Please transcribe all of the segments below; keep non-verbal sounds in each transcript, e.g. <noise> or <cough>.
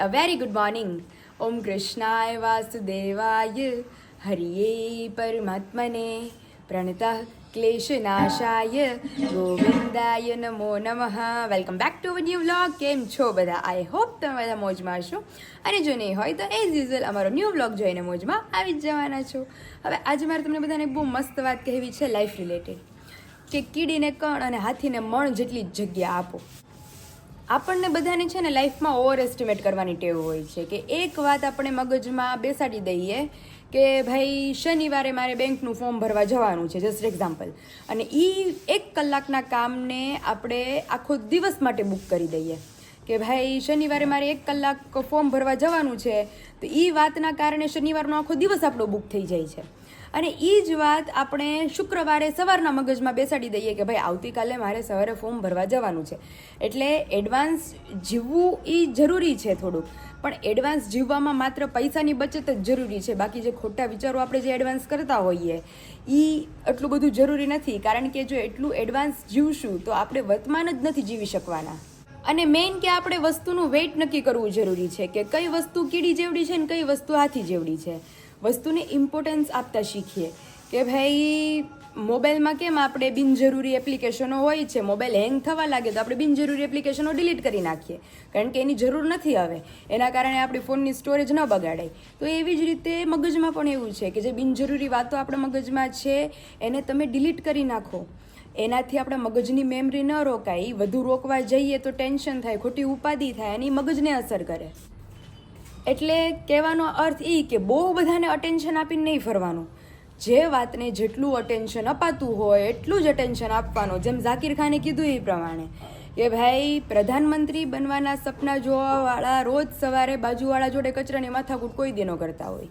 અ very good morning ઓમ કૃષ્ણાય વાસુદેવાય હરિયે પરમાત્મને પ્રણતઃ ક્લેશનાશાય ગોવિંદાય નમો નમઃ welcome back to our new vlog કેમ છો બધા આઈ હોપ તમે બધા મોજમાં છો અને જો નહીં હોય તો એઝ યુઝલ અમારો ન્યૂ વ્લોગ જોઈને મોજમાં આવી જ જવાના છો હવે આજે મારે તમને બધાને બહુ મસ્ત વાત કહેવી છે લાઈફ રિલેટેડ કે કીડીને કણ અને હાથીને મણ જેટલી જગ્યા આપો આપણને બધાને છે ને લાઈફમાં ઓવર એસ્ટિમેટ કરવાની ટેવ હોય છે કે એક વાત આપણે મગજમાં બેસાડી દઈએ કે ભાઈ, શનિવારે મારે બેંકનું ફોર્મ ભરવા જવાનું છે જસ્ટ એક્ઝામ્પલ અને એ એક કલાકના કામને આપણે આખો દિવસ માટે બુક કરી દઈએ. કે ભાઈ, શનિવારે મારે એક કલાક ફોર્મ ભરવા જવાનું છે, તો એ વાતના કારણે શનિવારનો આખો દિવસ આપણો બુક થઈ જાય છે. અને એ જ વાત આપણે શુક્રવારે સવારના મગજમાં બેસાડી દઈએ કે ભાઈ આવતીકાલે મારે સવારે ફોર્મ ભરવા જવાનું છે. એટલે એડવાન્સ જીવવું એ જરૂરી છે થોડુંક. પણ એડવાન્સ જીવવામાં માત્ર પૈસાની બચત જ જરૂરી છે. બાકી જે ખોટા વિચારો આપણે જે એડવાન્સ કરતા હોઈએ એ એટલું બધું જરૂરી નથી. કારણ કે જો એટલું એડવાન્સ જીવશું, તો આપણે વર્તમાન જ નથી જીવી શકવાના. અને મેઇન કે આપણે વસ્તુનું વેઇટ નક્કી કરવું જરૂરી છે કે કઈ વસ્તુ કીડી જેવડી છે ને કઈ વસ્તુ હાથી જેવડી છે. વસ્તુને ઇમ્પોર્ટન્સ આપતા શીખીએ કે ભાઈ, મોબાઈલમાં કેમ આપણે બિનજરૂરી એપ્લિકેશનો હોય છે મોબાઈલ હેંગ થવા લાગે તો આપણે બિનજરૂરી એપ્લિકેશનો ડિલીટ કરી નાખીએ. કારણ કે એની જરૂર નથી હવે. એના કારણે આપણી ફોનની સ્ટોરેજ ન બગાડાય તો એવી જ રીતે મગજમાં પણ એવું છે કે જે બિનજરૂરી વાતો આપણા મગજમાં છે, એને તમે ડિલીટ કરી નાખો. એનાથી આપણા મગજની મેમરી ન રોકાય. વધુ રોકવા જઈએ તો ટેન્શન થાય, ખોટી ઉપાધિ થાય ઈ મગજને અસર કરે. એટલે કહેવાનો અર્થ એ કે બહુ બધાને અટેન્શન આપીને નહીં ફરવાનું. જે વાતને જેટલું અટેન્શન અપાતું હોય, એટલું જ અટેન્શન આપવાનું. જેમ ઝાકીર ખાને કીધું એ પ્રમાણે કે ભાઈ, પ્રધાનમંત્રી બનવાના સપના જોવાવાળા રોજ સવારે બાજુવાળા જોડે કચરાની માથાકૂટ કોઈ દિનો કરતા હોય.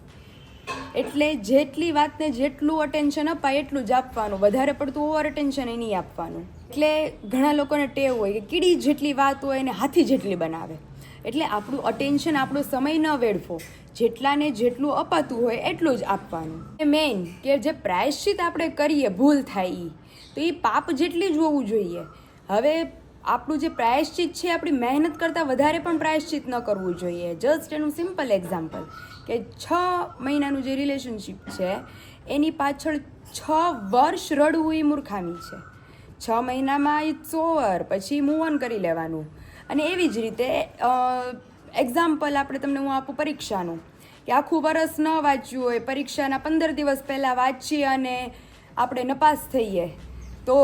એટલે જેટલી વાતને જેટલું અટેન્શન અપાય, એટલું જ આપવાનું. વધારે પડતું ઓવર અટેન્શન એ નહીં આપવાનું. એટલે ઘણા લોકોને ટેવ હોય કે કીડી જેટલી વાત હોય એને હાથી જેટલી બનાવે. એટલે આપણું અટેન્શન આપણો સમય ન વેડફો. જેટલાને જેટલું અપાતું હોય એટલું જ આપવાનું. મેઇન કે જે પ્રાયશ્ચિત આપણે કરીએ ભૂલ થાય એ તો એ પાપ જેટલી જ હોવું જોઈએ. હવે આપણું જે પ્રાયશ્ચિત છે, આપણી મહેનત કરતાં વધારે પણ પ્રાયશ્ચિત ન કરવું જોઈએ. જસ્ટ એનું સિમ્પલ એક્ઝામ્પલ કે છ મહિનાનું જે રિલેશનશિપ છે, એની પાછળ છ વર્ષ રડવું એ મૂર્ખામી છે. છ મહિનામાં ઇટ્સ ઓવર પછી મૂવ ઓન કરી લેવાનું. અને એવી જ રીતે એક્ઝામ્પલ આપણે તમને હું આપું પરીક્ષાનું. કે આખું વરસ ન વાંચ્યું હોય, પરીક્ષાના પંદર દિવસ પહેલાં વાંચીએ અને આપણે નપાસ થઈએ. તો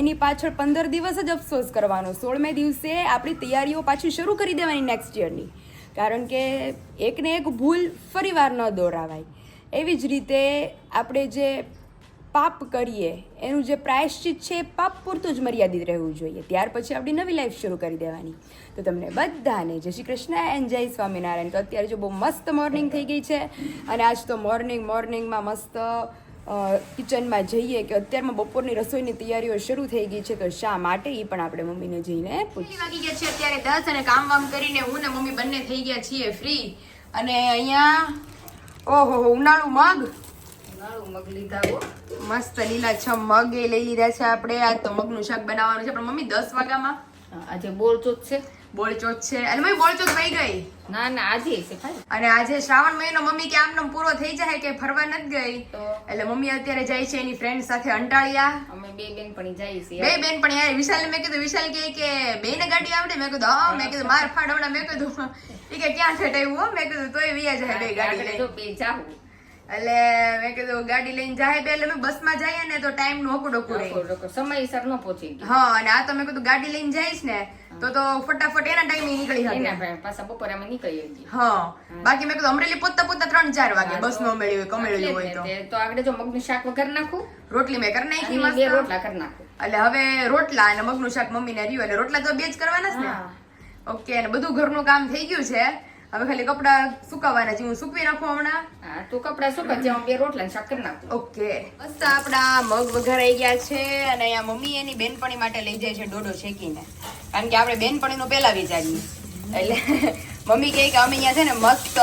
એની પાછળ પંદર દિવસ જ અફસોસ કરવાનો. સોળમે દિવસે આપણી તૈયારીઓ પાછી શરૂ કરી દેવાની નેક્સ્ટ યરની કારણ કે એકને એક ભૂલ ફરીવાર ન દોરાવાય. એવી જ રીતે આપણે જે પાપ કરીએ એનું જે પ્રાયશ્ચિત છે એ પાપ પૂરતું જ મર્યાદિત રહેવું જોઈએ. ત્યાર પછી આપણી નવી લાઈફ શરૂ કરી દેવાની. તો તમને બધાને જય શ્રી કૃષ્ણ એન્ડ જય સ્વામિનારાયણ. તો અત્યારે જો બહુ મસ્ત મોર્નિંગ થઈ ગઈ છે અને આજ તો મોર્નિંગ મોર્નિંગમાં મસ્ત કિચનમાં જઈએ કે અત્યારમાં બપોરની રસોઈની તૈયારીઓ શરૂ થઈ ગઈ છે તો શા માટે એ પણ આપણે મમ્મીને જઈને પૂછી વાગી ગયા છે અત્યારે દસ અને કામ વામ કરીને હું ને મમ્મી બંને થઈ ગયા છીએ ફ્રી અને અહીંયા ઓહો ઉનાળું મગ. મસ્ત લીલા છ મગ એ લઈ લીધા છે આપણે. આ તો મગનું શાક બનાવવાનું છે. પણ મમ્મી દસ વાગ્યામાં? આજે બોળચોથ છે. બોળચોથ છે. અને મમ્મી બોળચોથ વહી ગઈ? ના ના આજે છે ખાલી. અને આજે શ્રાવણ મહિનો મમ્મી કે આમનો પૂરો થઈ જાય કે ફરવા નથી ગઈ? એટલે મમ્મી અત્યારે જાય છે એની ફ્રેન્ડ સાથે અંટાળિયા. અમે બે બેનપણી જઈએ છીએ. બે બેન પણ યાર વિશાલ મેં કીધું વિશાલ કે કે બેન ગાડી આવડે? મેં કીધું હા મેં કીધું માર ફાડવડા મેં કીધું. કે ક્યાં ઠેટાયું મેં કીધું તોય વિયા જાય બે ગાડી લઈ બે જાહું. એટલે મેં કીધું ગાડી લઈને જાય બે એટલે મેં બસમાં જઈએ ને તો ટાઈમ નો હકું ડોકું રહે સમયસર ન પહોંચી. હા અને આ તો મેં કીધું ગાડી લઈને જઈશ ને તો તો ફટાફટ એના ટાઈમે નીકળી શકે પાછા બપોરે અમે નીકળી ગઈ હા. બાકી મેં કીધું અમરેલી પોતા પોતા ત્રણ ચાર વાગે બસ નો મળી હોય કમેળ્યું હોય તો. તો આગળ જો મગનું શાક વગર નાખું? રોટલી મેં કરી નાખી બે રોટલા કરી નાખું. એટલે હવે રોટલા અને મગનું શાક મમ્મીને રહ્યું એટલે રોટલા તો બે જ કરવાના છે ને. ઓકે અને બધું ઘરનું કામ થઈ ગયું છે. હવે ખાલી કપડા સુકાવાના છે હું સુકવી નાખું હમણાં. હા તું કપડા સુકા છે હું બે રોટલા શક્કર શાક નાખું. ઓકે. બસ આપણા મગ વઘારાઈ ગયા છે અને અહીંયા મમ્મી એની બેનપણી માટે લઈ જાય છે ડોડો શેકીને. કારણ કે આપણે બેનપણીનું પહેલા વિચારીએ. એટલે મમ્મી કહે કે અમે અહીંયા છે ને મસ્ત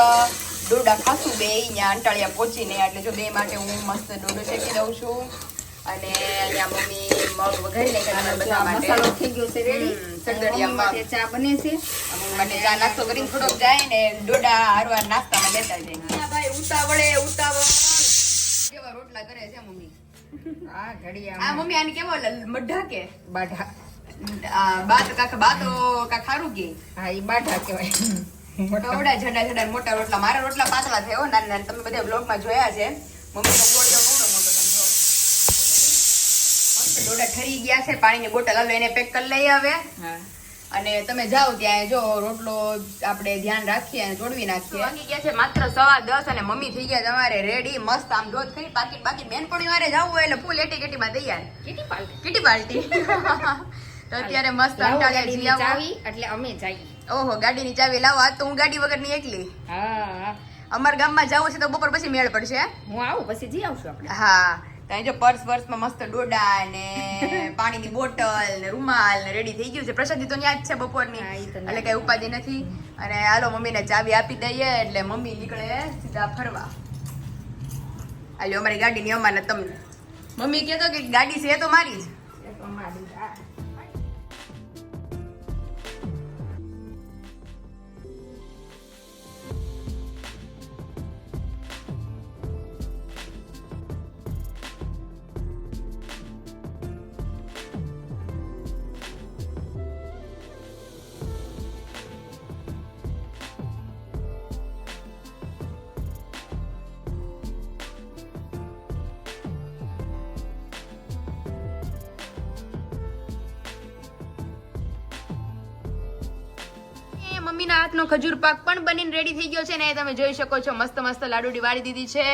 ડોડા ખાશું બે અહીંયા અંટાળિયા પહોંચીને એટલે જો બે માટે હું મસ્ત ડોડો શેકી દઉં છું. અને અહીંયા મમ્મી મગ વઘારી નાખ્યા બધા માટે. મસાલો થઈ ગયો છે રેડી સગડિયા માટે ચા બને છે. અને ચા નાસ્તો કરીને થોડોક જાય ને ડોડા હારવાર નાસ્તામાં લેતા જાય ભાઈ ઉતાવળે ઉતાવળ કેવા રોટલા કરે છે મમ્મી? આ આ મમ્મી આને કેવો મઢા કે બાઢા. બાત કાક બાતો કાક ખારું કે? હા એ બાઢા કહેવાય. કવડા જડા જડા મોટા રોટલા. મારા રોટલા પાતળા થયો નાના તમે બધા બ્લોગમાં જોયા છે. મમ્મી ગોળ તો કેવડો મોટો તમે જો મસ્ત ડોડા ઠરી ગયા છે પાણીની બોટલ હવે એને પેક કરી લઈએ હવે. અને તમે જાઓ ત્યાં જો રોટલો આપણે ધ્યાન રાખીએ અને જોડવી નાખીએ. વાગી ગયા છે? માત્ર સવા દસ અને મમ્મી થઈ ગયા તમારે રેડી મસ્ત આમ જોત કરી પાકીટ બાકી. બેનપણી વારે જવું હોય એટલે ફૂલ એટી કેટીમાં તૈયાર કેટી પાલટી? કેટી પાલટી? <laughs> તો અત્યારે મસ્ત અંટાળિયા આવો. ચાવી એટલે અમે જઈએ. ઓહો ગાડીની ચાવી લાવો. આ તો હું ગાડી વગરની એકલી. હા અમાર અમારા ગામમાં જવું છે તો બપોર પછી મેળ પડશે. હું આવું પછી જઈ આવશું આપણે. હા. ત્યાં જો પર્સ પર્સમાં મસ્ત ડોડા ને પાણીની બોટલ ને રૂમાલ ને રેડી થઈ ગયું છે. પ્રસાદી તો ન્યા જ છે બપોરની. એટલે કઈ ઉપાધિ નથી. અને હાલો મમ્મીને ચાવી આપી દઈએ એટલે મમ્મી નીકળે સીધા ફરવા. હાલો અમારી ગાડીની અમાનત તમને. મમ્મી કહેતો કે ગાડી છે એ તો મારી જ. મમ્મીના હાથનો ખજૂર પાક પણ બનીને રેડી થઈ ગયો છે ને તમે જોઈ શકો છો. મસ્ત મસ્ત લાડુડી વાળી દીધી છે.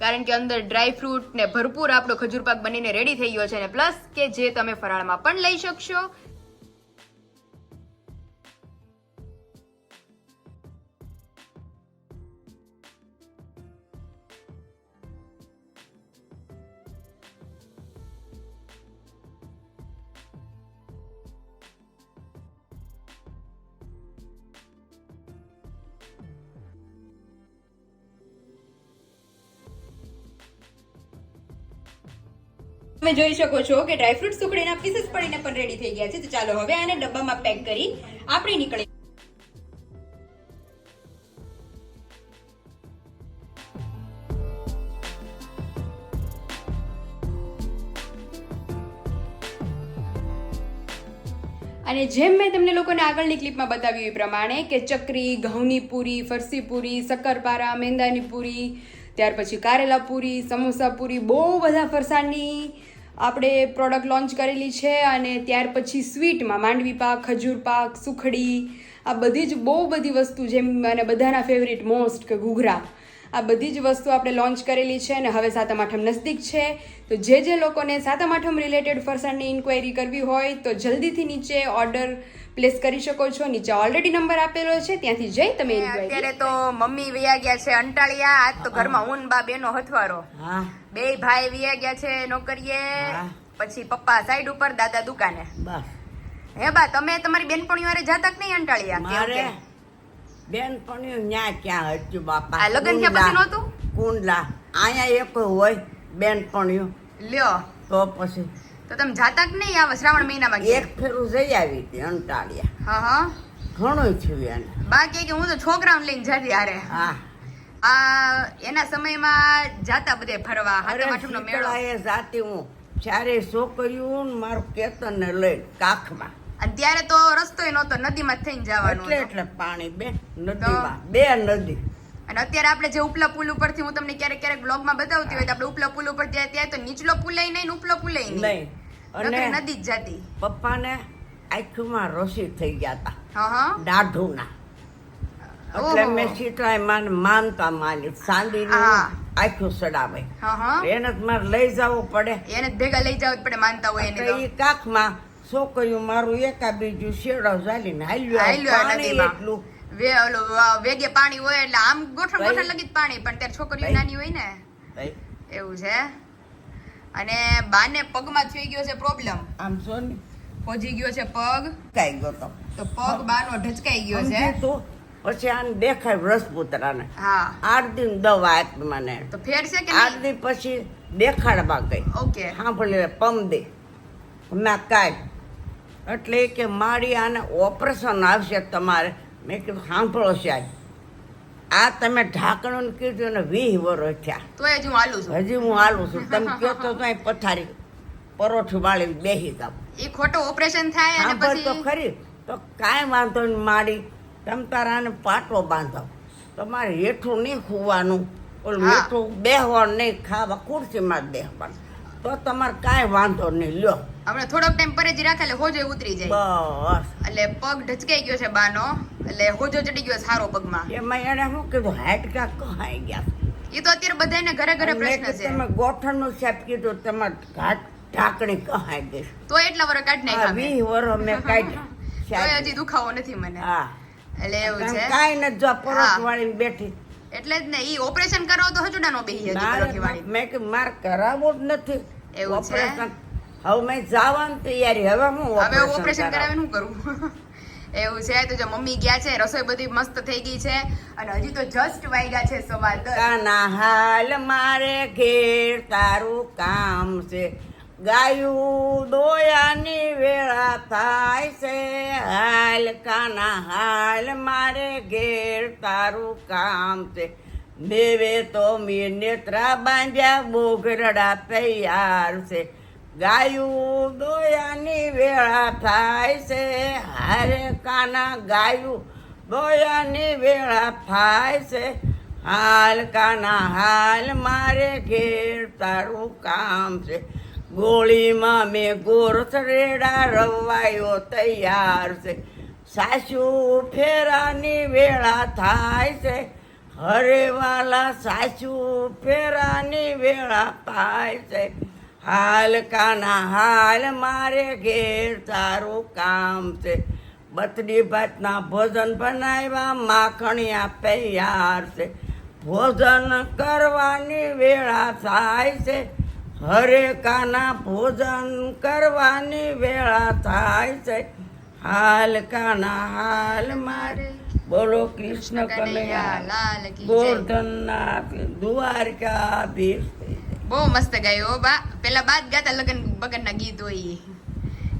કારણ કે અંદર ડ્રાય ફ્રૂટ ને ભરપૂર આપણો ખજૂર પાક બનીને રેડી થઈ ગયો છે ને. પ્લસ કે જે તમે ફરાળમાં પણ લઈ શકશો. તમે જોઈ શકો છો કે ડ્રાયફ્રૂટ સુકડીના પીસીસ પડીને પણ રેડી થઈ ગયા છે. તો ચાલો હવે આને ડબ્બામાં પેક કરી આપણે નીકળી અને જેમ મેં તમને લોકોને આગળની ક્લિપમાં બતાવ્યું એ પ્રમાણે કે ચકરી, ઘઉંની પૂરી, ફરસી પૂરી, શક્કરપારા, મેંદાની પૂરી, ત્યાર પછી કારેલા પૂરી, સમોસા પૂરી, બહુ બધા ફરસાણની આપણે પ્રોડક્ટ લોન્ચ કરેલી છે અને ત્યાર પછી સ્વીટમાં માંડવી પાક, ખજૂર પાક, સુખડી, આ બધી જ બહુ બધી વસ્તુ જેમ અને બધાના ફેવરિટ મોસ્ટ કે ઘૂઘરા, આ બધી જ વસ્તુ આપણે લોન્ચ કરેલી છે અને હવે સાતમ આઠમ નજદીક છે. તો જે જે લોકોને સાતમ આઠમ રિલેટેડ ફરસાણની ઇન્ક્વાયરી કરવી હોય તો જલ્દીથી નીચે ઓર્ડર પ્લેસ કરી શકો છો. નીચે ઓલરેડી નંબર આપેલો છે. ત્યાંથી જઈ તમે અત્યારે તો મમ્મી વયા ગયા છે અંટાળિયા. આજ તો ઘરમાં હું બા બેનો હથવારો. બે ભાઈ વયા ગયા છે નોકરીએ. પછી પપ્પા સાઈડ ઉપર દાદા દુકાને. હે બા તમે તમારી બેનપણી વારે જાતા કે નહીં અંટાળિયા? બેનપણીઓ ન્યા ક્યાં હતું બાપા? આ લગ્ન થયા પછી નહોતું? કુંડલા. અહીંયા એક હોય બેનપણીઓ. લ્યો. તો પછી તો તમે જાતા કે નહીં આવા શ્રાવણ મહિનામાં એક ફેરું જઈ આવી હતી અંટાળિયા હા હા. ઘણું થયું એને. બા કહે કે હું તો છોકરાઓને લઈને જતી આરે હા. આ એના સમયમાં જાતા બધે ફરવા હાથમ આઠમનો મેળો. એ જાતી હું. જ્યારે છોકરીઓ મારું કેતનને ને લઈને કાખમાં. અને ત્યારે તો રસ્તોય નહોતો નદીમાં થઈને જવાનું એટલે એટલે પાણી બે નદીમાં બે નદી. અને અત્યારે આપણે જે ઉપલા પુલ ઉપરથી હું તમને ક્યારેક ક્યારેક બ્લોગમાં બતાવતી હોય તો આપણે ઉપલા પુલ ઉપર જાય ત્યાં તો નીચલો પુલ નહીં ઉપલો પુલ નહીં. અને નદી જ જતી. પપ્પાને આંખમાં રોશી થઈ ગયા હતા દાઢુના. એટલે મેં શીતળાએ માન માનતા માની ચાંદી આખું સડાવે. એને મારે લઈ જવું પડે. એને ભેગા લઈ જાવ પડે માનતા હોય એને એ કાખમાં છોકરીઓ મારું એકા બીજું શેડો ચાલીને હાલ્યું હાલ્યું. એટલું. વે ઓલો વા- વેગે પાણી હોય એટલે આમ ગોઠણ ગોઠણ લગી જ પાણી પણ ત્યારે છોકરીઓ નાની હોય ને એવું છે. અને બાને પગમાં થઈ ગયો છે પ્રોબ્લેમ આમ જો ને. પહોંચી ગયો છે પગ. કાઈ ગયો તો. તો પગ બાનો ઢચકાઈ ગયો છે. તો? પછી આને દેખાય રસપુતરાને. હા. આઠ દિન દવા આપી મને તો ફેર છે કે આઠ દિન પછી દેખાડવા ગઈ. ઓકે. હા ભલે પમ દે. ના કાંઈ. એટલે કે મારી આને ઓપરેશન આવશે તમારે. મેં કીધું સાંભળો સાહેબ આ તમે ઢાંકણું કીધું ને વીસ વર્ષ થયા. તો હજી હું હાલું છું. હજી હું હાલું છું. તમે કહો તો અહીં પથારી પરોઠું વાળી બેસી જાવ એ ખોટું ઓપરેશન થાય અને પછી તો ખરી. તો કાંઈ વાંધો નહીં મારી તમ તારાને પાટો બાંધો. તમારે હેઠું નહીં ખુવાનું. ઓલું મીઠું બેહવાનું નહીં ખાવા ખુરશીમાં જ બેહવાનું. તો તમારે કાંઈ વાંધો નહીં. લ્યો. આપણે થોડોક ટાઈમ પરેજી રાખે એટલે હોજો ઉતરી જાય. એટલે પગ ઢચકાઈ ગયો છે બાનો એટલે હોજો ચડી ગયો સારો પગમાં. એમાં એને શું કીધું? હાડકા કહાઈ ગયા? એ તો અત્યારે બધાને ઘરે ઘરે પ્રશ્ન છે. તમે ગોઠણનું સેપ કીધું તમારે ઘાટ ઢાંકણી કહાઈ ગઈ. તો એટલા વર કાઢ નાખ્યા વી વર મેં કાઢી <laughs> તો હજી દુખાવો નથી મને. હા. એટલે એવું છે. કાઈ નથી જો પરોઠ હા. વાળીને બેઠી. એટલે જ ને ઈ ઓપરેશન કરો તો હજુડાનો બેહી હજી મેં કે માર કરાવો જ નથી. એવું છે? હવે મેં જવાની તૈયારી. હવે હું હવે ઓપરેશન કરાવે. કરાવીને શું કરું? <laughs> એવું છે? તો જો મમ્મી ગયા છે રસોઈ બધી મસ્ત થઈ ગઈ છે અને હજી તો જસ્ટ વાગ્યા છે સવા દસ. કાના હાલ મારે ઘેર તારું કામ છે. ગાયું દોયાની વેળા થાય છે. હાલ કાના હાલ મારે ઘેર તારું કામ છે. મેવે તો મેં નેત્રા બાંધ્યા બોગરડા તૈયાર છે. ગાયું દોયાની વેળા થાય છે. હારે કાના ગાયું દોયાની વેળા થાય છે. હાલ કાના હાલ મારે ઘેર તારું કામ છે. ગોળીમાં મેં ગોરસરેડા રવાયો તૈયાર છે. સાસુ ફેરાની વેળા થાય છે. હરે વાલા સાસુ ફેરાની વેળા થાય છે. હાલ કાના હાલ મારે ઘેર તારું કામ છે. બતડી ભાતના ભોજન બનાવ્યા માખણિયા તૈયાર છે. ભોજન કરવાની વેળા થાય છે. હરે કાના ભોજન કરવાની વેળા થાય છે. હાલ કાના હાલ મારે બોલો કૃષ્ણ કનૈયા ગોર્ધનના. દ્વારકાધીશ બહુ મસ્ત ગાયો બા. પેલા બાદ ગાતા લગન બગન ના ગીત હોય.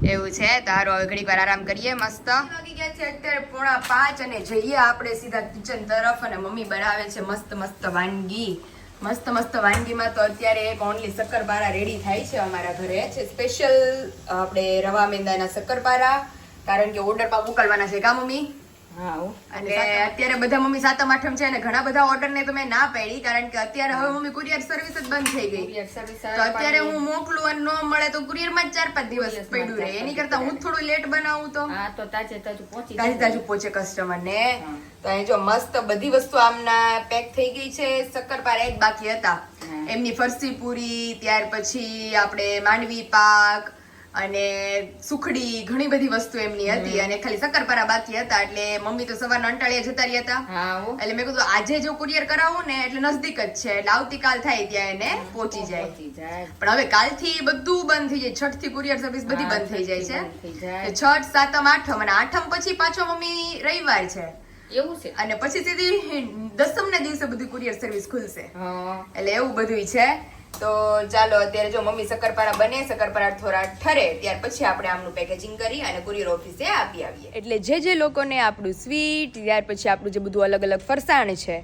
એવું છે? તારો હવે ઘડીક વાર આરામ કરીએ, મસ્ત. વાગી ગયા છે અત્યારે પોણા પાંચ અને જઈએ આપણે સીધા કિચન તરફ અને મમ્મી બનાવે છે મસ્ત મસ્ત વાનગી. મસ્ત મસ્ત વાનગીમાં તો અત્યારે એક ઓનલી શક્કરપારા રેડી થાય છે અમારા ઘરે. છે સ્પેશિયલ આપણે રવા મેંદાના શક્કરપારા. કારણ કે ઓર્ડરમાં મોકલવાના છે, કા, મમ્મી. અને અત્યારે બધા મમ્મી સાતમ આઠમ છે અને ઘણા બધા ઓર્ડર ને તો મેં ના પાડી કારણ કે અત્યારે હવે મમ્મી કુરિયર સર્વિસ જ બંધ થઈ ગઈ. તો અત્યારે હું મોકલું અને ન મળે તો કુરિયરમાં ચાર પાંચ દિવસ પડ્યું રહે. એની કરતા હું થોડું લેટ બનાવું તો. હા તો તાજે તાજું પહોંચી તાજુ તાજુ પહોંચે કસ્ટમર ને. તો અહીં જો મસ્ત બધી વસ્તુ આમના પેક થઈ ગઈ છે. શક્કરપારા એક બાકી હતા. એમની ફરસી પૂરી ત્યાર પછી આપણે માંડવી પાક અને સુખડી ઘણી બધી વસ્તુ એમની હતી. અને ખાલી શક્કરપારા બાકી હતા એટલે મમ્મી તો સવારના અંટાળિયા જતા રહ્યા હતા. એટલે મેં કીધું આજે જો કુરિયર કરાવું ને એટલે નજદીક જ છે. એટલે આવતીકાલ થાય ત્યાં એને પહોંચી જાય. પણ હવે કાલથી બધું બંધ થઈ જાય. છઠથી કુરિયર સર્વિસ બધી બંધ થઈ જાય છે. છઠ સાતમ આઠમ અને આઠમ પછી પાછો મમ્મી રવિવાર છે. એવું છે? અને પછી સીધી દસમ ના દિવસે બધી કુરિયર સર્વિસ ખુલશે. એટલે એવું બધું છે. તો ચાલો અત્યારે જો મમ્મી શક્કરપારા બને શક્કરપારા થોડા ઠરે ત્યાર પછી આપણે આમનું પેકેજિંગ કરી અને કુરિયર ઓફિસે આપી આવીએ. એટલે જે જે લોકોને આપણું સ્વીટ ત્યાર પછી આપણું જે બધું અલગ અલગ ફરસાણ છે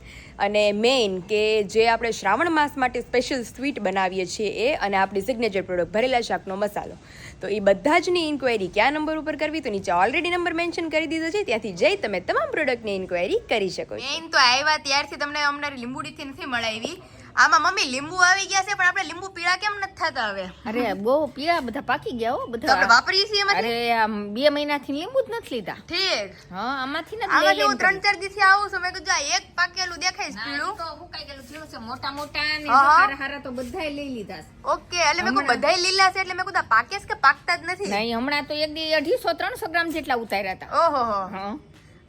અને મેઇન કે જે આપણે શ્રાવણ માસ માટે સ્પેશિયલ સ્વીટ બનાવીએ છીએ એ અને આપણી સિગ્નેચર પ્રોડક્ટ ભરેલા શાકનો મસાલો. તો એ બધા જની ઇન્ક્વાયરી કયા નંબર ઉપર કરવી? તો નીચે ઓલરેડી નંબર મેન્શન કરી દીધો છે ત્યાંથી જઈ તમે તમામ પ્રોડક્ટની ઇન્ક્વાયરી કરી શકો મેઇન તો આવ્યા ત્યારથી તમને અમને લીંબુડીથી નથી મળાવી. આમાં મમ્મી લીંબુ આવી ગયા છે પણ આપણે લીંબુ પીળા કેમ નથી થતા હવે? અરે બહુ પીળા બધા પાકી ગયા હો બધા. આપણે વાપરીએ છીએ અરે આમ બે મહિનાથી લીંબુ જ નથી લીધા. ઠીક. હા આમાંથી નથી આમાં હું ત્રણ ચાર દિવસથી આવું છું મેં કીધું આ એક પાકેલું દેખાય છે પીળું. તો હુકાઈ ગયેલું પીળું છે મોટા મોટા ને. હારા હારા તો બધાય લઈ લીધા છે. ઓકે એટલે મેં કીધું બધાય લીલા છે એટલે મેં કીધું પાકે છે કે પાકતા જ નથી? નહીં હમણાં તો એક દી અઢીસો ત્રણસો ગ્રામ જેટલા ઉતાર્યા હતા. ઓહો હા.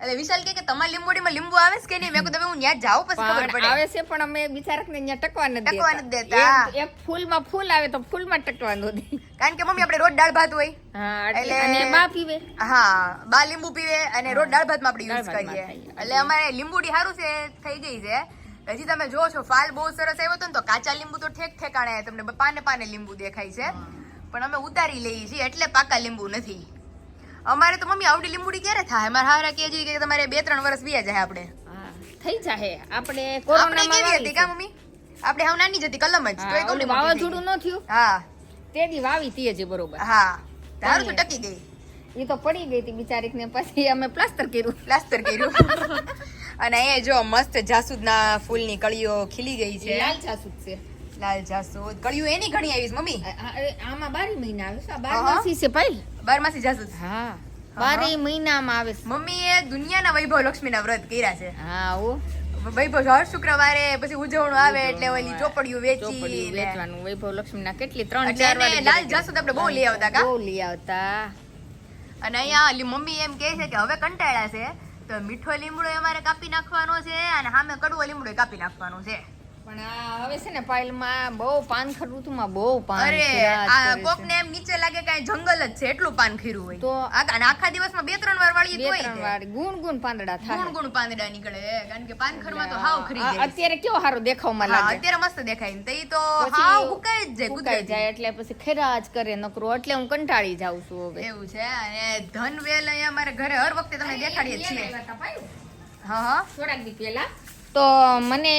એટલે વિશાલ કે તમારી લીંબોડીમાં લીંબુ આવે છે કે નહીં? મેં કીધું હું ત્યાં જાઉં પછી ખબર પડે. આવે છે પણ અમે બિચારાકને ત્યાં ટકવા નથી ટકવા નથી દેતા. એક- ફૂલમાં ફૂલ આવે તો ફૂલમાં ટકવા નથી કારણ કે મમ્મી આપણે રોજ દાળ ભાત હોય. એટલે એટલે- અને બા પીવે. હા બા લીંબુ પીવે અને રોજ દાળ ભાતમાં આપણે યુઝ કરીએ. એટલે અમારે લીંબુડી સારું છે થઈ ગઈ છે. હજી તમે જો છો ફાલ બહુ સરસ આવ્યો હતો ને તો કાચા લીંબુ તો ઠેક ઠેકાણે તમને પાને પાને લીંબુ દેખાય છે. પણ અમે ઉતારી લઈએ છીએ એટલે પાકા લીંબુ નથી. અમારે તો મમ્મી આવડી લીંબુડી ક્યારે થાય? મારા હારા કે છે કે તમારે બે ત્રણ વર્ષ બીયા જાય આપણે. થઈ જાહે. આપણે કોરોના માં કેવી હતી. કા મમ્મી? આપણે હાવ નાની જ હતી કલમ જ. તો તોય મોટી વાવાઝોડું ન થયું? હા. તે દી વાવી તી હજી બરોબર. હા. તારું તો ટકી ગઈ. એ તો પડી ગઈ હતી બિચારીક ને પછી અમે પ્લાસ્ટર કર્યું. પ્લાસ્ટર કર્યું. અને અહીંયા જો મસ્ત જાસૂદના ફૂલની કળીઓ ખીલી ગઈ છે. લાલ જાસૂદ છે. લાલ જાસૂદ. કળીઓ એની ઘણી આવીશ મમ્મી? આમાં બારી મહિના આવે છે બાર માસી છે ભાઈ બારમાસી જાસૂદ. હા. બારે મહિનામાં આવે છે. મમ્મીએ દુનિયાના વૈભવ લક્ષ્મીના વ્રત કર્યા છે. હા ઓ. વૈભવ હર શુક્રવારે પછી ઉજવણું આવે એટલે ઓલી ચોપડીઓ વેચી વેચવાનું વૈભવ લક્ષ્મીના કેટલી ત્રણ ચાર વાર લાલ જાસૂદ આપણે બહુ લઈ આવતા કા? બહુ લઈ આવતા. અને અહીંયા મમ્મી એમ કહે છે કે હવે કંટાળ્યા છે તો મીઠો લીમડો અમારે કાપી નાખવાનો છે અને સામે કડવો લીમડો કાપી નાખવાનો છે. પણ આ હવે છે ને પાયલમાં બહુ પાન ખરડું બહુ પાન અરે આ કોકને એમ નીચે લાગે કે જંગલ જ છે એટલું પાન ખીરું હોય. તો આખા દિવસમાં બે ત્રણ વાર વાળી બે ત્રણ વાર ગુણ ગુણ પાંદડા થાય. ગુણ ગુણ પાંદડા નીકળે કારણ કે પાનખરમાં તો હાવ ખરી જાય. અત્યારે કેવો સારો દેખાવમાં લાગે. અત્યારે મસ્ત દેખાય ને તો હાવ હુકાઈ જ જાય ફૂંકાઈ જાય એટલે પછી ખેરા જ કરે નકરો એટલે હું કંટાળી જાઉં છું હવે. એવું છે અને ધનવેલ અહીંયા અમારે ઘરે હર વખતે તમને દેખાડીએ છીએ. હા હા. થોડાક દી પહેલા. તો મને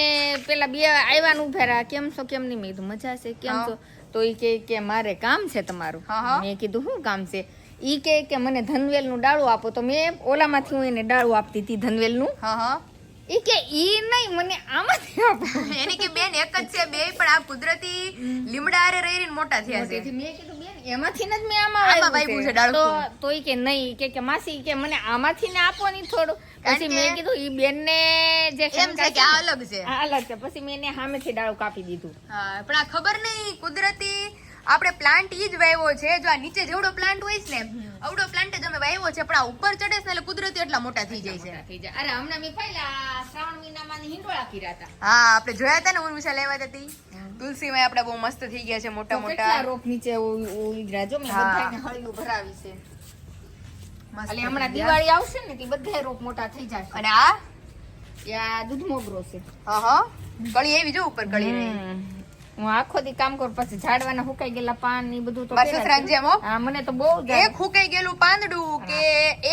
પેલા બે આવ્યા ઊભા રહ્યા. કેમ છો કેમ નહીં? મેં કીધું મજા છે કેમ છો? તો એ કે કે મારે કામ છે તમારું. મેં કીધું શું કામ છે? ઈ કે કે મને ધનવેલનું ડાળું આપો. તો મેં ઓલામાંથી હું એને ડાળું આપતી હતી ધનવેલનું. ઈ કે ઈ નહીં મને આમાંથી આપો. <laughs> એની કે બેન એક જ છે બે પણ આ કુદરતી લીમડા રહી રહીને મોટા થયા છે. મેં કીધું બેન એમાંથી જ મેં આમાં આવ્યું છે. તો તો ઈ કે નહીં. કે કે માસી કે મને આમાંથી ને આપો ની થોડું. પછી મેં કીધું ઈ બેનને જે એમ છે કે આ અલગ છે. આ અલગ છે. પછી મેં એને સામેથી ડાળું કાપી દીધું. હા પણ આ ખબર નહીં કુદરતી આપણે પ્લાન્ટ ઈ જ વાવ્યો છે. જો આ નીચે જેવડો પ્લાન્ટ હોય છે ને અવડો પ્લાન્ટ જ અમે વાવ્યો છે પણ આ ઉપર ચડે છે એટલે કુદરતી એટલા મોટા થઈ જાય છે. થઈ જાય. અરે હમણાં મેં પહેલા શ્રાવણ મહિનામાં હિંડોળા કર્યા હતા. હા આપણે જોયા હતા ને ઉર્મિશા લેવા હતી તુલસીમાં આપણે બહુ મસ્ત થઈ ગયા છે મોટા મોટા રોપ નીચે ઉ- જો મેં બધાને હળિયું ભરાવી છે. એટલે હમણાં દિવાળી આવશે ને તે બધા રોપ મોટા થઈ જશે. અને આ? યા દૂધ મોગરો છે. હા હા. કળી એવી જો ઉપર કળી રહી. હું આખો દી કામ કરું પછી ઝાડવાના હુકાઈ ગયેલા પાન ને બધું તો સસરાને જેમ હા. મને તો બહુ એક હુકાઈ ગયેલું પાંદડું કે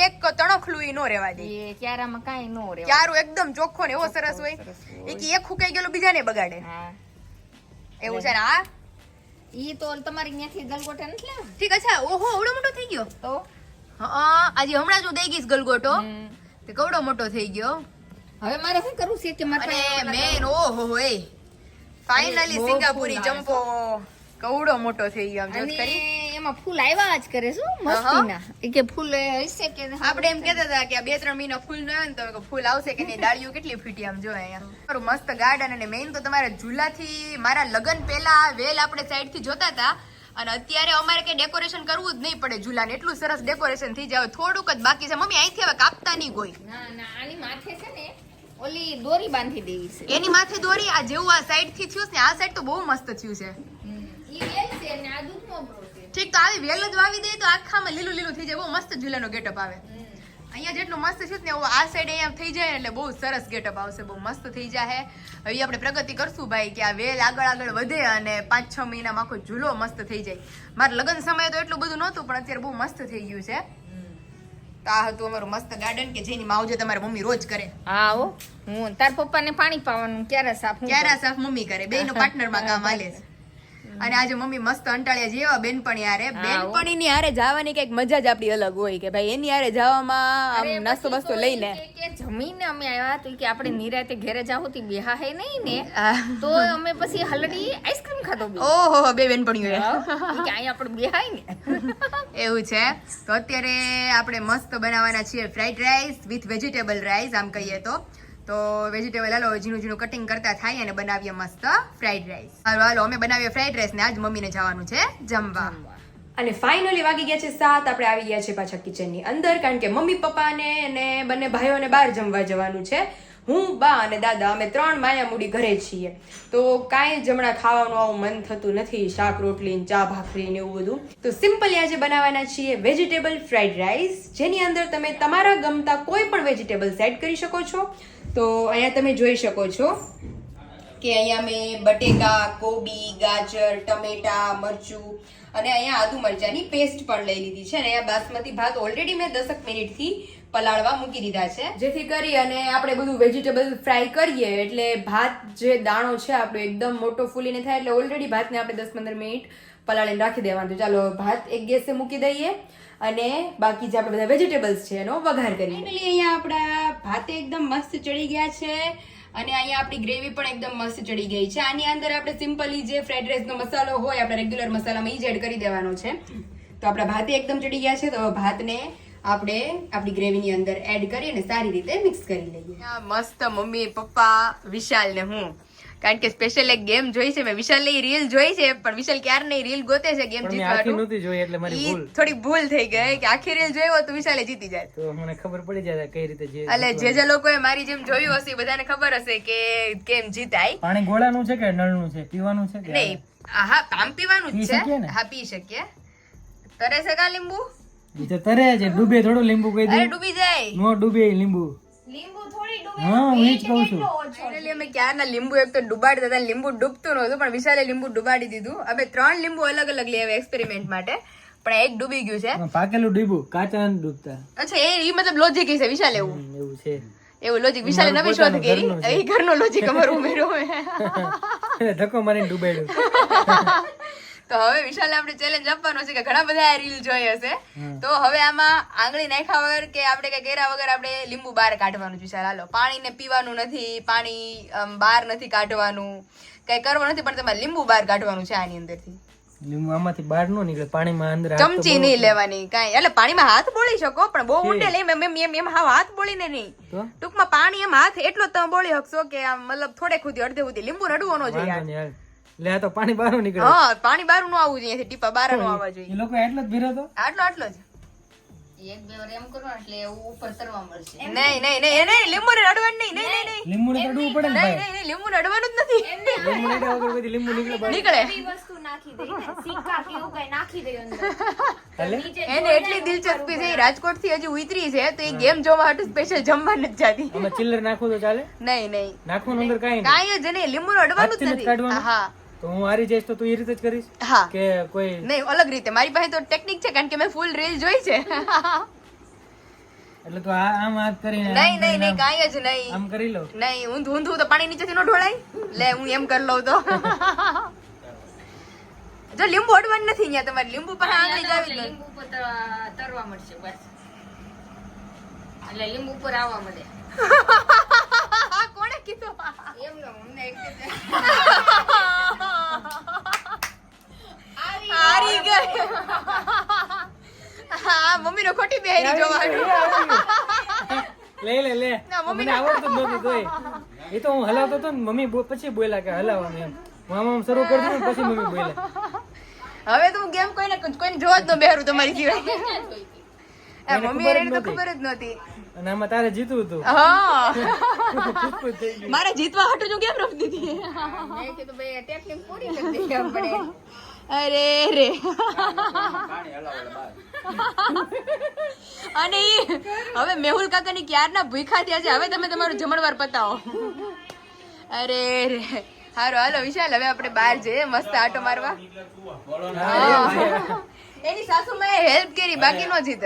એક તણખલું ઈ નો રેવા દે. એ ક્યારામાં કાઈ નો રે ક્યારો એકદમ ચોખ્ખો ને એવો સરસ હોય. એ કે એક હુકાઈ ગયેલું બીજાને બગાડે. હા. એવું છે ને આ? ઈ તો તમારી ત્યાંથી ગલગોટા નથી ઠીક અચ્છા ઓહો એવડો મોટો થઈ ગયો. તો? હા આજે હમણાં જ હું દઈ ગઈશ ગલગોટો. તે કવડો મોટો થઈ ગયો. હવે મારે શું કરવું છે કે મારે મેન ઓહો હો એ. ફાઇનલી સિંગાપુરી જમ્પો કવડો મોટો થઈ ગયો જોત અને એમાં ફૂલ આવ્યા જ કરે શું મસ્તીના. કે ફૂલ હશે કે આપણે એમ કહેતા હતા કે બે ત્રણ મહિના ફૂલ ન આવે ને તો ફૂલ આવશે કે નહીં? ડાળીઓ કેટલી ફીટી આમ જો અહીંયા. મારું મસ્ત ગાર્ડન અને મેઇન તો તમારે ઝૂલાથી મારા લગ્ન પહેલા વેલ આપણે સાઈડથી જોતા હતા. અને અત્યારે અમારે કે ડેકોરેશન કરવું જ નહીં પડે ઝૂલાને. એટલું સરસ ડેકોરેશન થઈ જાય. થોડુંક જ બાકી છે. મમ્મી અહીંથી હવે કાપતા નહીં કોઈ. ના ના આની માથે છે ને ઓલી દોરી બાંધી દેવી છે. એની માથે દોરી આ જેવું આ સાઈડથી થયું છે ને આ સાઈડ તો બહુ મસ્ત થયું છે. ઈ વેલ છે ને આ દૂધ મોગરો છે ઠીક તો આવી વેલ જ વાવી દઈએ તો આખામાં લીલું લીલું થઈ જાય. બહુ મસ્ત ઝૂલાનો ગેટઅપ આવે. અહીંયા જેટલું મસ્ત છે ને એવું આ સાઈડ અહીંયા થઈ જાય એટલે બહુ સરસ ગેટઅપ આવશે બહુ મસ્ત થઈ જાય હવે આપણે પ્રગતિ કરશું ભાઈ કે આ વેલ આગળ આગળ વધે અને પાંચ છ મહિનામાં આખો ઝૂલો મસ્ત થઈ જાય. મારા લગ્ન સમયે તો એટલું બધું નહોતું પણ અત્યારે બહુ મસ્ત થઈ ગયું છે. તો આ હતું અમારું મસ્ત ગાર્ડન કે જેની માવજે તમારી મમ્મી રોજ કરે. હા હો. હું તાર પપ્પાને પાણી પાવાનું ક્યારે સાફ ક્યારે સાફ મમ્મી કરે? બેનો પાર્ટનરમાં કામ હાલે છે. અને આજે મમ્મી મસ્ત અંટાળ્યા જેવા બેનપણી હારે. બેનપણીની હારે જવાની કંઈક મજા જ આપણી અલગ હોય કે ભાઈ એની હારે જવામાં આમ નાસ્તો બસ્તો લઈને. જમીને અમે આવ્યા તો કે આપણે નિરાતે ઘરે જાહો તી બેહા હે નહીં ને. તો અમે પછી હલડી આઈસ્ક્રીમ ખાધો બે. ઓહો બે બેનપણીઓ. કે અહીંયા આપણે બેહાય ને. એવું છે? તો અત્યારે આપણે મસ્ત બનાવવાના છીએ fried rice with vegetable rice આમ કહીએ તો. તો વેજીટેબલ હાલો, ઝીણું ઝીણું કટિંગ કરતા થાય અને બનાવીએ મસ્ત ફ્રાઈડ રાઈસ હાલો હાલો, અમે બનાવીએ ફ્રાઈડ રાઈસ ને આજ મમ્મીને જવાનું છે જમવા. અને ફાઇનલી વાગી ગયા છે સાત, આપણે આવી ગયા છે પાછા કિચનની અંદર, કારણ કે મમ્મી, પપ્પાને અને બંને ભાઈઓને બહાર જમવા જવાનું છે. હું, બા અને દાદા, અમે ત્રણ માયા મૂડી ઘરે છીએ. તો કાંઈ જમણા ખાવાનું આવું મન થતું નથી, શાક, રોટલી ચા, ભાખરી ને એવું બધું. તો સિમ્પલી આજે બનાવવાના છીએ વેજીટેબલ ફ્રાઈડ રાઈસ જેની અંદર તમે તમારા ગમતા કોઈ પણ વેજીટેબલ્સ એડ કરી શકો છો. તો અહીંયા તમે જોઈ શકો છો કે અહીંયા મેં બટેકા, કોબી, ગાજર, ટમેટા, મરચું અને અહીંયા આદુ મરચાંની પેસ્ટ પણ લઈ લીધી છે અને અહીંયા બાસમતી ભાત ઓલરેડી મેં દસક મિનિટથી પલાળવા મૂકી દીધા છે. જેથી કરી અને આપણે બધું વેજીટેબલ ફ્રાય કરીએ એટલે ભાત જે દાણો છે આપણો એકદમ મોટો ફૂલીને થાય એટલે ઓલરેડી ભાતને આપણે દસ પંદર મિનિટ પલાળીને રાખી દેવાનું. ચાલો ભાત એક ગેસે મૂકી દઈએ અને બાકી જે આપણે બધા વેજીટેબલ્સ છે એનો વઘાર કરીએ. ફાઇનલી અહીંયા આપણા ભાતે એકદમ મસ્ત ચડી ગયા છે અને અહીંયા આપણી ગ્રેવી પણ એકદમ મસ્ત ચડી ગઈ છે. આની અંદર આપણે સિમ્પલી જે ફ્રેડ રાઈસનો મસાલો હોય આપણે રેગ્યુલર મસાલામાં ઈ જ એડ કરી દેવાનો છે. તો આપણા ભાતે એકદમ ચડી ગયા છે. તો ભાતને આપણે આપણી ગ્રેવીની અંદર એડ કરી અને સારી રીતે મિક્સ કરી લઈએ. મસ્ત મમ્મી પપ્પા વિશાલ ને હું કારણ કે સ્પેશિયલ એક ગેમ જોઈ છે. મેં વિશાલની રીલ જોઈ છે પણ વિશાલ ક્યારે નહીં રીલ ગોતે છે ગેમ જીતવાનું? નહોતી જોઈ એટલે મારી ભૂલ. થોડી ભૂલ થઈ ગઈ કે આખી રીલ જોઈ હોત તો વિશાલે જીતી જાય. તો મને ખબર પડી જાય કઈ રીતે જે એટલે જે જે લોકોએ મારી જેમ જોયું હશે બધાને ખબર હશે કે કેમ જીતાય. પાણી ગોળાનું છે કે નળનું છે? પીવાનું છે કે નહીં હા કામ પીવાનું જ છે. હા પી શકીએ. તરે છે કા લીંબુ? તરે છે ડૂબે થોડું લીંબુ કહી દે. ડૂબી જાય. નો ડૂબે ઈ લીંબુ હા હું જ કહું છું. ફાઇનલી અમે ક્યારના લીંબુ એક તો ડુબાડતા હતા લીંબુ ડૂબતું નહોતું પણ વિશાલે લીંબુ ડુબાડી દીધું. હવે ત્રણ લીંબુ અલગ અલગ લઈ આવ્યા એક્સપેરિમેન્ટ માટે પણ એક ડૂબી ગયું છે. પાકેલું ડૂબું કાચા ડૂબતા. અચ્છા એ ઈ મતલબ લોજિક છે વિશાલ એવું. એવું છે. એવું લોજિક વિશાલે નવી શોધ કરી. ઘરનું એ ઘરનો લોજિક અમારું ઉમેરો <laughs> ધક્કો મારીને ડૂબાડ્યું. <laughs> તો હવે વિશાલ આપણે ચેલેન્જ આપવાનો છે કે ઘણા બધા રીલ જોઈ હશે તો હવે આમાં આંગળી નાખ્યા વગર કે આપણે કઈ કર્યા વગર આપણે લીંબુ બહાર કાઢવાનું છે વિશાલ. હાલો પાણીને પીવાનું નથી પાણી બહાર નથી કાઢવાનું. કઈ કરવાનું નથી પણ તમારે લીંબુ બહાર કાઢવાનું છે આની અંદરથી. લીંબુ આમાંથી બહાર નો નીકળે પાણીમાં અંદર ચમચી નહીં લેવાની કાંઈ. એટલે પાણીમાં હાથ બોળી શકો પણ બહુ ઊંડે લઈ એમ એમ એમ હાવ હાથ બોળીને નહીં. ટૂંકમાં પાણી એમ હાથ એટલો તમે બોળી શકશો કે આમ મતલબ થોડે ખુદી અડધે સુધી લીંબુ રડવો ન જોઈએ. લે તો પાણી બહાર નીકળે. હા પાણી બહારનું આવવું જોઈએ. ટીપા બહારનું આવવા જોઈએ. એ લોકો એટલો જ ભીરો તો આટલો આટલો જ. એક બે વાર એમ કરો એટલે એવું ઉપર તરવા મળશે. નહીં નહીં નહીં નહીં લીંબુ ને અડવાનું નહીં નહીં નહીં. નહીં લીંબુ ને રડવું પડે ને નહીં નહીં નહીં લીંબુ ને રડવાનું જ નથી. લીંબુ નીકળ્યા વગર બધી લીંબુ નીકળે નીકળે. નીકળે વસ્તુ નાખી દે સિક્કા કે એવું કઈ નાખી દે અંદર. એને એટલી દિલચસ્પી છે રાજકોટથી હજી ઉતરી છે તો એ ગેમ જોવા માટે સ્પેશિયલ જમવા નથી જાતી. ચિલ્લર નાખવું તો ચાલે? નહીં નહીં. નાખવાનું અંદર કાંઈ નહીં જ નહીં લીંબુ નું અડવાનું જ નથી નથી. હા. તો હું હારી જઈશ તો તું એ રીતે જ કરીશ? હા. કે કોઈ નહીં અલગ રીતે. મારી પાસે તો ટેકનિક છે કારણ કે મેં ફૂલ રીલ જોઈ છે. એટલે તો આ આમ હાથ કરીને નહીં નહીં નહીં કાંઈ જ નહીં. આમ કરી લો. નહીં ઊંધું ઊંધું તો પાણી નીચેથી નો ઢોળાય? લે હું એમ કરી લઉં તો. જો લીંબુ અડવાનું નથી અહીંયા તમારે. લીંબુ પર આંગળી જાવી લીંબુ તરવા મળશે બસ. એટલે લીંબુ ઉપર આવવા મળે. <laughs> કોણે કીધું? એમ નો અમને હારી ગઈ. હા મમ્મી નો ખોટી બેહરી જોવાનું. લે લે લે. ના, મમ્મી મને આવડતું જ નહોતું તોય. એ તો હું હલાવતો હતો ને મમ્મી પછી બોલ્યા કે હલાવવાનું એમ. મામા શરૂ કરી દીધું પછી મમ્મી બોલ્યા. હવે તો હું ગેમ કોઈને કોઈને જોવા જ ન બેહરું તમારી સિવાય. મમ્મી ખબર એને તો ખબર જ નહોતી. અને આમાં તારે જીતવું હતું હા. મારે જીતવા હાટુ જો કેમ રમતી હતી? મેં કીધું ભાઈ ટેકનિક પૂરી કરી દઈએ આપણે અરે રે અને ઈ હવે મેહુલ કાકાની ક્યારના ભૂખા થયા છે હવે તમે તમારું જમણવાર પતાવો. અરે રે હારો હાલો વિશાલ હવે આપણે બહાર જઈએ મસ્ત આટો મારવા. એની સાસુ મેં હેલ્પ કરી બાકી નો જીત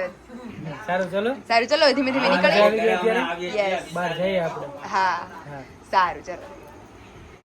સારું ચલો. સારું ચલો ધીમે ધીમે નીકળીએ. યસ બહાર જઈએ આપણે. હા. હા. સારું ચલો.